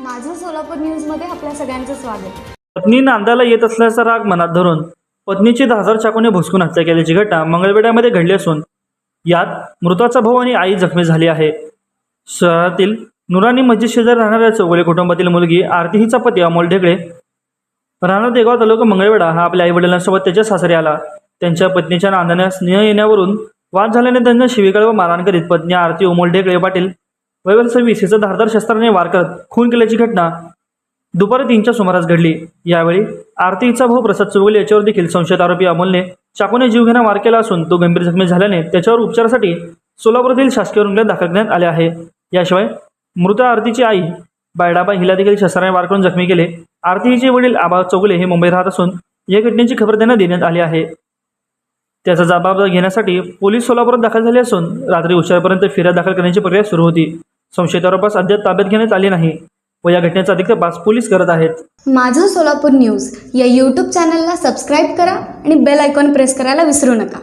माझं सोलापूर न्यूजमध्ये आपल्या सगळ्यांचं स्वागत. पत्नी नांदायला येत असल्याचा राग मनात धरून पत्नीची धाजार चाकूने भुसकून हत्या केल्याची घटना मंगळवेड्यामध्ये घडली असून यात मृताचा भाऊ आणि आई जखमी झाली आहे. शहरातील नुरानी मस्जिद शेजारी राहणाऱ्या चौगले कुटुंबातील मुलगी आरती हिचा पती अमोल ढेकळे राहणार देगाव तालुका मंगळवेढा हा आपल्या आईवडिलांसोबत त्याच्या सासरी आला. त्यांच्या पत्नीच्या नांदण्यास न येण्यावरून वाद झाल्याने त्यांना शिवीगाळ व मारहाण करीत पत्नी आरती अमोल ढेकळे पाटील वयवर सव्वीस हिचा धारदार शस्त्राने वार करत खून केल्याची घटना दुपारी तीनच्या सुमारास घडली. यावेळी आरतीचा भाऊ प्रसाद चौगुले याच्यावर देखील संशयित आरोपी अमोलने चाकूने जीवघेणा वार केला असून तो गंभीर जखमी झाल्याने त्याच्यावर उपचारासाठी सोलापुरातील शासकीय रुग्णालयात दाखल करण्यात आले आहे. याशिवाय मृत आरतीची आई बायडाबा हिला देखील शस्त्राने वार करून जखमी केले. आरतीचे वडील आबा चौगले हे मुंबईत राहत असून या घटनेची खबर त्यांना देण्यात आली आहे. त्याचा जबाब घेण्यासाठी पोलीस सोलापुरात दाखल झाले असून रात्री उशिरापर्यंत फिर्याद दाखल करण्याची प्रक्रिया सुरू होती. संशयितारोपास अद्याप ताब्यात घेण्यात आले नाही व या घटनेचा अधिक तपास पोलीस करत आहेत. माझं सोलापूर न्यूज या यूट्यूब चॅनलला सबस्क्राईब करा आणि बेल आयकॉन प्रेस करायला विसरू नका.